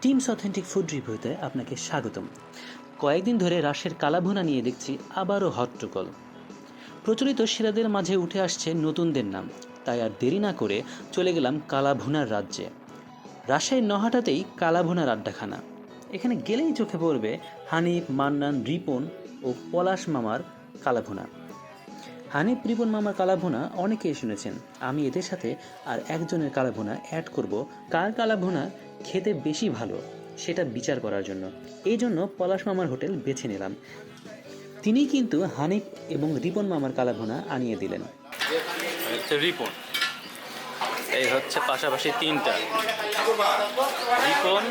Teams authentic food রিভিউতে আপনাকে স্বাগতম। কয়েকদিন ধরে রাশের কালাভুনা নিয়ে দেখছি আবারও হট্টগোল প্রচলিত সেরাদের মাঝে উঠে আসছে নতুনদের নাম। তাই আর দেরি না করে চলে গেলাম কালাভুনার রাজ্যে। রাজশাহীর নহাটাতেই কালাভুনার আড্ডাখানা। এখানে গেলেই চোখে পড়বে হানিফ, মান্নান, রিপন ও পলাশ মামার কালাভুনা। হানিফ রিপন মামার কালাভোনা অনেকেই শুনেছেন। আমি এদের সাথে আর একজনের কালাভোনা অ্যাড করব। কার কালাভোনা খেতে বেশি ভালো, সেটা বিচার করার জন্য। এই জন্য পলাশ মামার হোটেল বেছে নিলাম। তিনি কিন্তু হানিফ এবং রিপন মামার কালাভোনা আনিয়ে দিলেন। রিপন। এই হচ্ছে পাশাপাশি তিনটা। রিপন,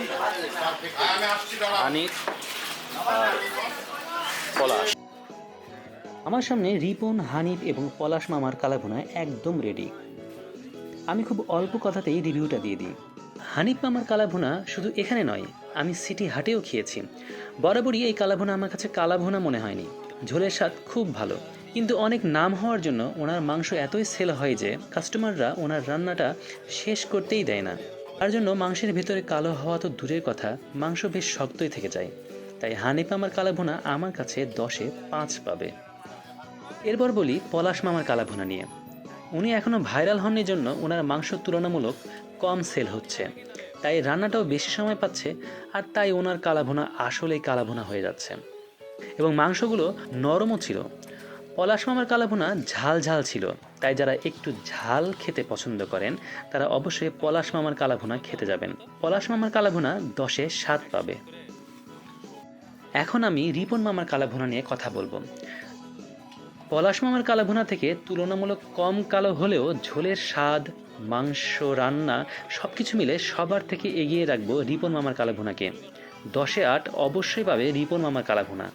হানিফ পলাশ। আমার সামনে রিপন, হানিফ এবং পলাশ মামার কালাভুনা একদম রেডি আমি খুব অল্প কথাতেই রিভিউটা দিয়ে দিই। হানিফ মামার কালাভুনা শুধু এখানে নয়, আমি সিটি হাটেও খেয়েছি। বরাবরই এই কালাভুনা আমার কাছে কালাভুনা মনে হয়নি। ঝোলের স্বাদ খুব ভালো। কিন্তু অনেক নাম হওয়ার জন্য ওনার মাংস এতই সেল হয় যে কাস্টমাররা ওনার রান্নাটা শেষ করতেই দেয় না। তার জন্য মাংসের ভেতরে কালো হওয়া তো দূরের কথা, মাংস বেশ শক্তই থেকে যায়। তাই হানিফ মামার কালাভুনা আমার কাছে দশে পাঁচ পাবে। এরপর বলি পলাশ মামার কালাভুনা নিয়ে। উনি এখনও ভাইরাল হননি জন্য ওনার মাংস তুলনামূলক কম সেল হচ্ছে। তাই রান্নাটাও বেশি সময় পাচ্ছে আর তাই ওনার কালাভুনা আসলেই কালাভুনা হয়ে যাচ্ছে। এবং মাংসগুলো নরমও ছিল। পলাশ মামার কালাভুনা ঝাল ঝাল ছিল। তাই যারা একটু ঝাল খেতে পছন্দ করেন, তারা অবশ্যই পলাশ মামার কালাভুনা খেতে যাবেন। পলাশ মামার কালাভুনা দশে সাত পাবে। এখন আমি রিপন মামার কালাভুনা নিয়ে কথা বলব। পলাশ মামার কালাভুনা থেকে তুলনামূলক কম কালো হলেও ঝোলের স্বাদ, মাংস, রান্না সব কিছু মিলে সবার থেকে এগিয়ে রাখব রিপন মামার কালাভুনাকে। দশে আট অবশ্যই পাবে রিপন মামার কালাভুনা।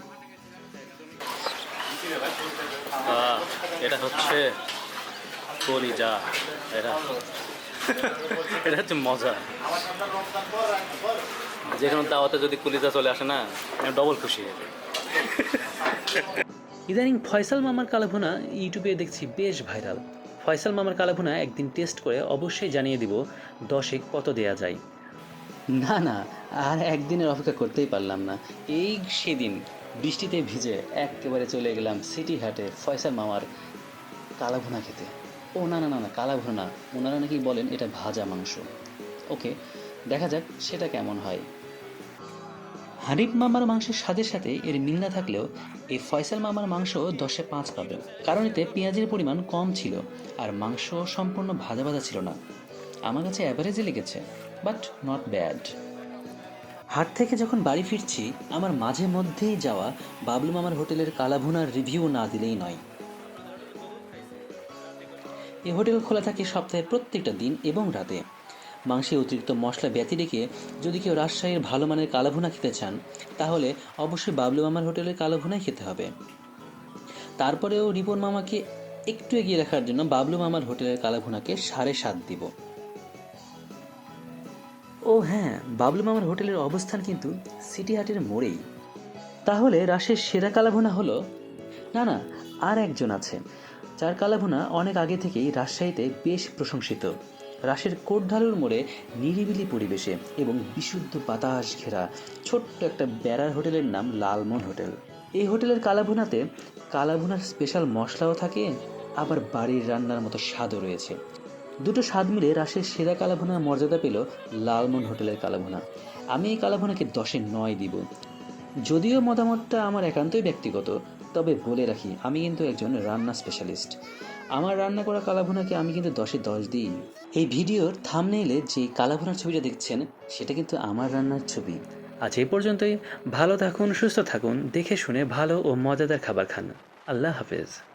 এটা হচ্ছে কলিজা। এটা এটা হচ্ছে মজা। যে কোনো দাওয়াতে যদি কলিজা চলে আসে না ডবল খুশি। ইদানিং ফয়সাল মামার কালাভুনা ইউটিউবে দেখছি বেশ ভাইরাল। ফয়সাল মামার কালাভুনা একদিন টেস্ট করে অবশ্যই জানিয়ে দিব দশে কত দেয়া যায়। না না, আর একদিনের অপেক্ষা করতেই পারলাম না। এই সেদিন বৃষ্টিতে ভিজে একেবারে চলে গেলাম সিটি হাটে ফয়সাল মামার কালাভুনা খেতে। ও, না না না না, কালাভুনা। ওনারা নাকি বলেন এটা ভাজা মাংস। ওকে, দেখা যাক সেটা কেমন হয়। হানিফ মামার মাংসের স্বাদের সাথে এর মিল না থাকলেও এই ফয়সাল মামার মাংস দশে পাঁচ পাবে কারণ এতে পেঁয়াজের পরিমাণ কম ছিল আর মাংস সম্পূর্ণ ভাজা ভাজা ছিল না। আমার কাছে অ্যাভারেজে লেগেছে বাট নট ব্যাড হাট থেকে যখন বাড়ি ফিরছি, আমার মাঝে মধ্যেই যাওয়া বাবলু মামার হোটেলের কালাভুনার রিভিউ না দিলেই নয়। এই হোটেল খোলা থাকে সপ্তাহের প্রত্যেকটা দিন এবং রাতে। মাংসে অতিরিক্ত মশলা ব্যতি রেখে যদি কেউ রাজশাহীর ভালো মানের কালাভুনা খেতে চান, তাহলে অবশ্যই বাবলু মামার হোটেলের কালাভুনাই খেতে হবে। তারপরেও রিপন মামাকে একটু এগিয়ে রাখার জন্য বাবলু মামার হোটেলের কালাভুনাকে সাড়ে সাত দিব। ও হ্যাঁ বাবলু মামার হোটেলের অবস্থান কিন্তু সিটি হাটের মোড়েই। তাহলে রাশের সেরা কালাভুনা হলো? না না, আর একজন আছে, যার কালাভুনা অনেক আগে থেকেই রাজশাহীতে বেশ প্রশংসিত। রাশের কোটঢালুর মোড়ে নিরিবিলি পরিবেশে এবং বিশুদ্ধ বাতাস ঘেরা ছোট্ট একটা বেড়ার হোটেলের নাম লালমন হোটেল। এই হোটেলের কালাভুনাতে কালাভুনার স্পেশাল মশলাও থাকে, আবার বাড়ির রান্নার মতো স্বাদও রয়েছে। দুটো স্বাদ মিলে রাশের সেরা কালাভুনার মর্যাদা পেল লালমন হোটেলের কালাভুনা। আমি এই কালাভুনাকে দশে নয় দিব। যদিও মতামতটা আমার একান্তই ব্যক্তিগত তবে বলে রাখি, আমি কিন্তু একজন রান্না স্পেশালিস্ট আমার রান্না করা কালাভুনাকে আমি কিন্তু দশে দশ দিই। এই ভিডিওর থামনেইলে যে কালাভুনার ছবিটা দেখছেন, সেটা কিন্তু আমার রান্নার ছবি। আজ এই পর্যন্তই। ভালো থাকুন, সুস্থ থাকুন, দেখে শুনে ভালো ও মজাদার খাবার খান। আল্লাহ হাফেজ।